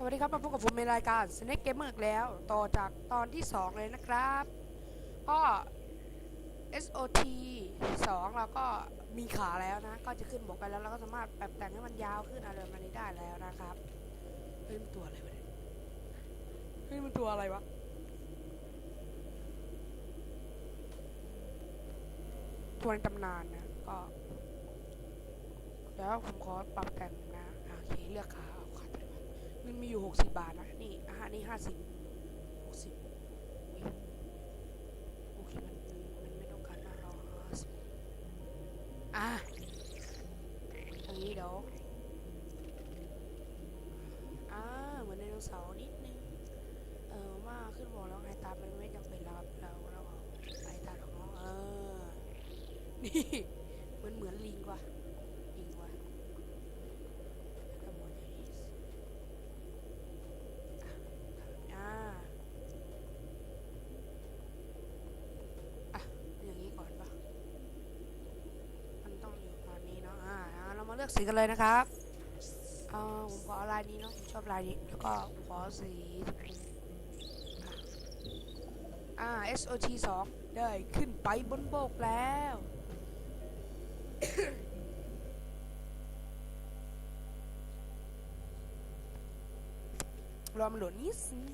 สวัสดีครับมาพบกับผมในรายการ Snake Gamer แล้ว ต่อจากตอนที่ 2 เลยนะครับ ก็ SOT 2 เราก็มีขาแล้วนะ ก็จะขึ้นบกกันแล้วเราก็สามารถปรับแต่งให้มันยาวขึ้นอะไรประมาณนี้ได้แล้วนะครับเฮ้ยมันตัวอะไรวะเนี่ยเฮ้ยมันตัวอะไรวะตัวในตำนานนะก็เดี๋ยวผมขอปรับแต่งนะโอเคเลือกขา มันมีอยู่60บาทนะ นี่อาหารนี่50 60อุ๊ยโอเคมันมันไม่ต้องการห้าร้อยห้าสิบอะอันนี้เดี๋ยวอ่าเหมือนไดโนเสาร์นิดนึง เออว่าขึ้นบอกแล้วไงตามันไม่จำเป็นแล้วครับเราเราเอาไปตาของน้องเออ นี่มันเหมือนลิงว่ะ ลิงว่ะกระโมยอย่างนี้ อ่า อะ อย่างนี้ก่อนปะมันต้องอยู่ตอนนี้เนาะ อ่า อ่าเรามาเลือกสีกันเลยนะครับเอ่าผมขอลายนี้เนาะผมชอบลายนี้ แล้วก็ผมขอสีอะอ่า SOT 2ได้ขึ้นไปบนโบกแล้วรอมันโหลดนิดนึง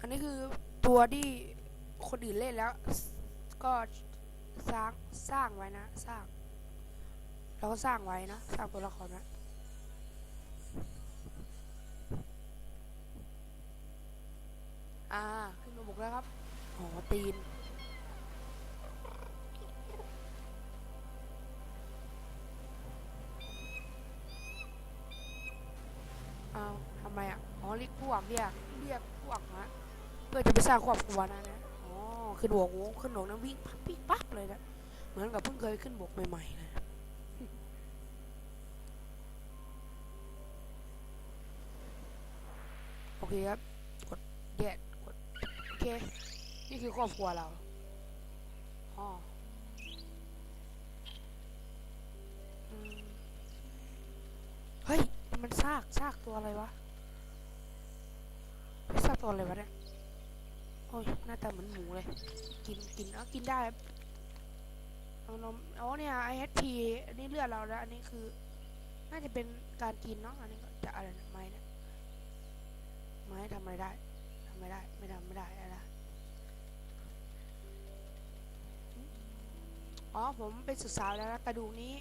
อันนี้คือตัวที่คนอื่นเล่นแล้ว ก็สร้างสร้างไว้นะสร้างเราก็สร้างไว้นะสร้างตัวละครนะอ่าขึ้นมาบุกแล้วครับโอ้ตีนเอาทำไมอะอ๋อเรียกพวกเรียกเรียกพวกนะเพื่อจะไปสร้างครอบครัวนะนะ ขึ้นบกโอ้ขึ้นบกนะวิ่งปั๊บปิ๊กปั๊บเลยนะเหมือนกับเพิ่งเคยขึ้นบกใหม่ๆเลยโอเคครับ กดแยกกดโอเค นี่คือครอบครัวเราอ๋อเฮ้ย มันซากซากตัวอะไรวะซากตัวอะไรวะเนี่ย โอ้ยหน้าตาเหมือนหมูเลย กินกินเอากินได้เอานมอ๋อเนี่ย IHP อันนี้เลือดเราแล้วอันนี้คือ น่าจะเป็นการกินเนาะอันนี้ก็จะอะไรนะไม้เนี่ยไม้ทำอะไรได้ทำไม่ได้ ไม่ทำไม่ได้อะไรอ๋อผมไปศึกษาแล้วนะกระดูกนี้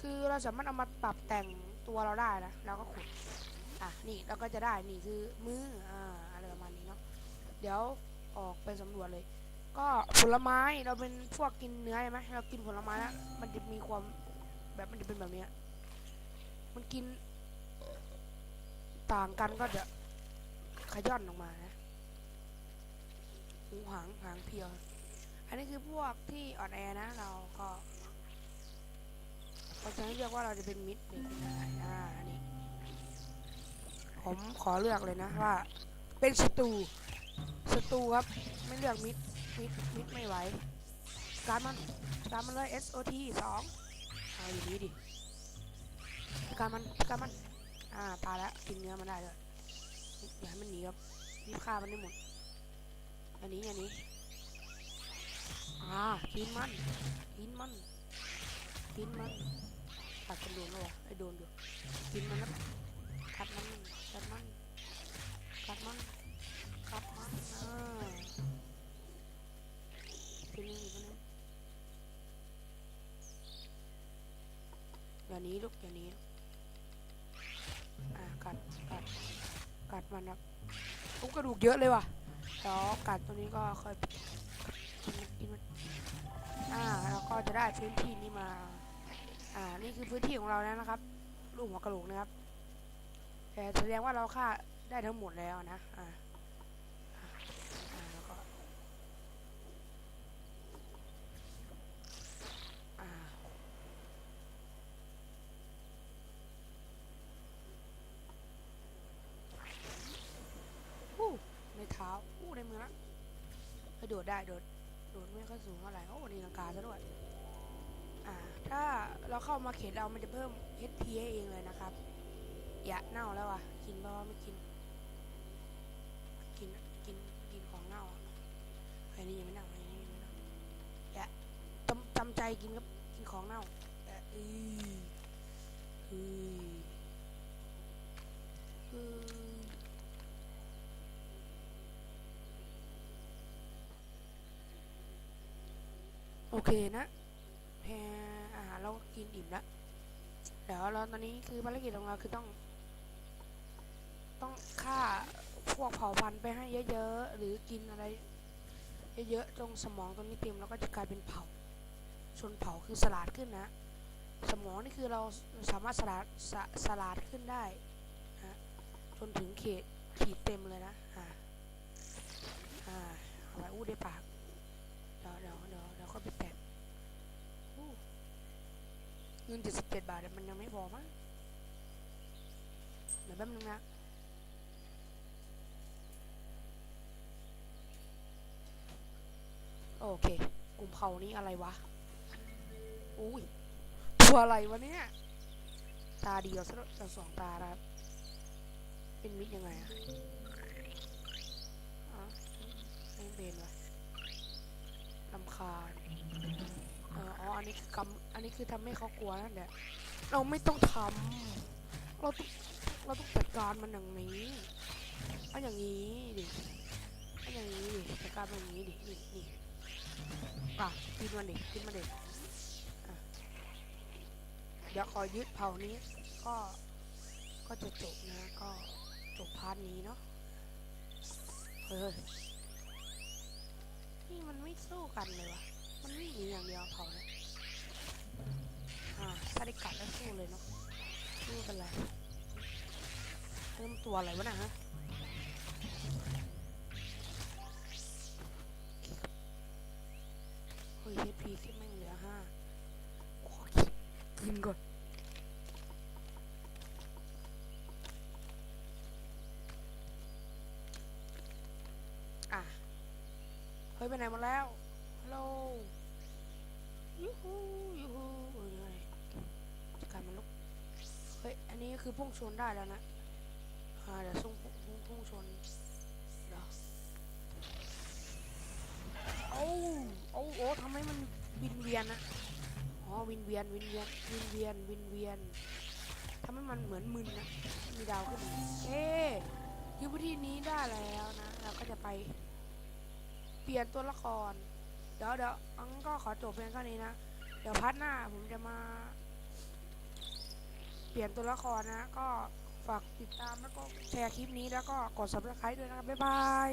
คือเราสามารถเอามาปรับแต่งตัวเราได้นะเราก็ขุดอะนี่เราก็จะได้นี่คือมืออ่าอะไรประมาณนี้เนาะเดี๋ยว ออกไปสำรวจเลย ก็ผลไม้เราเป็นพวกกินเนื้อใช่ไหมเรากินผลไม้แล้วมันจะมีความแบบมันจะเป็นแบบนี้มันกินต่างกันก็จะขย้อนออกมานะหูหางหางเพียว อันนี้คือพวกที่อ่อนแอนะ เราก็เราจะเลือกว่าเราจะเป็นมิดหรือเป็นอะไรอ่าอันนี้ผมขอเลือกเลยนะว่า เป็นศัตรู ศัตรูครับ ไม่เลือกมิด มิด มิดไม่ไหว การมัน การมันเลย SOT สองเอาอยู่นี้ดิ การมัน การมัน อ่าตายแล้วกินเนื้อมันได้เลยอย่าให้มันหนีครับรีบฆ่ามันให้หมด อันนี้ อันนี้ อ่ากินมัน กินมัน กินมันตัดกันโดนแล้ววะไอ้โดนอยู่กินมันนะ ย่านี้ลูกอย่าหนี้อ่ากัดกัดกัดมันครับทุกกระดูกเยอะเลยว่ะเดี๋ยวกัดตัวนี้ก็ค่อยกินมันกินมันอ่าแล้วก็จะได้พื้นที่นี้มา อ่านี่คือพื้นที่ของเราแล้วนะครับลูกหัวกระโหลกนะครับแต่แสดงว่าเราฆ่าได้ทั้งหมดแล้วนะอ่าอ่าแล้วก็ อ่า อู้ในเท้า อู้ในมือละไป โดดได้โดดโดดไม่ค่อยสูงเท่าไหร่โอ้ดีลังกาซะด้วยอ่า ถ้าเราเข้ามาเขตเรามันจะเพิ่ม HP ให้เองเลยนะครับอย่าเน่าแล้วอะกินเพราะว่าไม่กิน กินกินกินของเน่าไอ้นี่ยังไม่เน่าไอ้นี่ยังไม่เน่าอย่าจำจำใจกินกับกินของเน่าอย่าอืออืออือโอ เคนะแพอาหารเราก็กินอิ่มแล้วเดี๋ยวเราตอนนี้คือภารกิจของเราคือต้อง ต้องฆ่าพวกเผ่าพันธุ์ไปให้เยอะๆ หรือกินอะไร เยอะๆ ตรงสมองตรงนี้เต็มแล้วก็จะกลายเป็นเผาชนเผาคือสลาดขึ้นนะ สมองนี่คือเราสามารถสลาดสสลาดขึ้นได้นะจนถึงเขตขีดเต็มเลยนะ อ่า อ่าเอาไว้อู้ได้ปาก เดี๋ยวเดี๋ยวเดี๋ยวเดี๋ยวก็ไปแปะอู้ เงินเจ็ดสิบเจ็ดบาทมันยังไม่พอมั้งเดี๋ยวแป๊บนึงนะโอเค กลุ่มเผานี้อะไรวะ อุ้ย ตัวอะไรวะเนี่ย ตาเดียวซะด้วยแต่สองตาครับ เป็นมิดยังไงอะ นนี้คือทำให้เขากลัวนั่นแหละ เราไม่ต้องทำเราต้องเราต้องจัดการมันอย่างนี้เอาอย่างนี้ดิเอาอย่างนี้ดิจัดการมันอย่างนี้ดินี่นี่อะกินมันเด็กกินมันเด็กเดี๋ยวขอยึดเผ่านี้ ก็ก็จะจบนะ ก็จบพาร์ทนี้เนาะเฮ้ยนี่มันไม่สู้กันเลยวะมันวิ่งหนีอย่างเดียวเผาเนี่ย อ่าถ้าได้กัดแล้วสู้เลยเนาะไม่เป็นไรเริ่มตัวอะไรวะนะฮะเฮ้ย HP ขึ้นแม่งเหลือห้าขอกินกินก่อนอะเฮ้ยไปไหนหมดแล้วฮัลโหลยูฮูยูฮูเออยังไงจัดการมันลุก เฮ้ย อั นี้คือพุ่งชนได้แล้วนะอ่าเดี๋ยวส่งพุ่งพุ่งชนเดี๋ยวโอ้โอ้โอ้ทำให้มันวินเวียนนะอ๋อวินเวียนวินเวียนวินเวียนวินเวียนทำให้มันเหมือนมึนนะมีดาวขึ้นเอ๊ยึดพื้นที่นี้ได้แล้วนะเราก็จะไป เปลี่ยนตัวละคร เดี๋ยวเดี๋ยวอังก็ขอจบเพียงเท่านี้นะ เดี๋ยวพัดหน้าผมจะมา เปลี่ยนตัวละครนะ ก็ฝากติดตามแล้วก็แชร์คลิปนี้แล้วก็กด subscribe ด้วยนะครับ บ๊ายบาย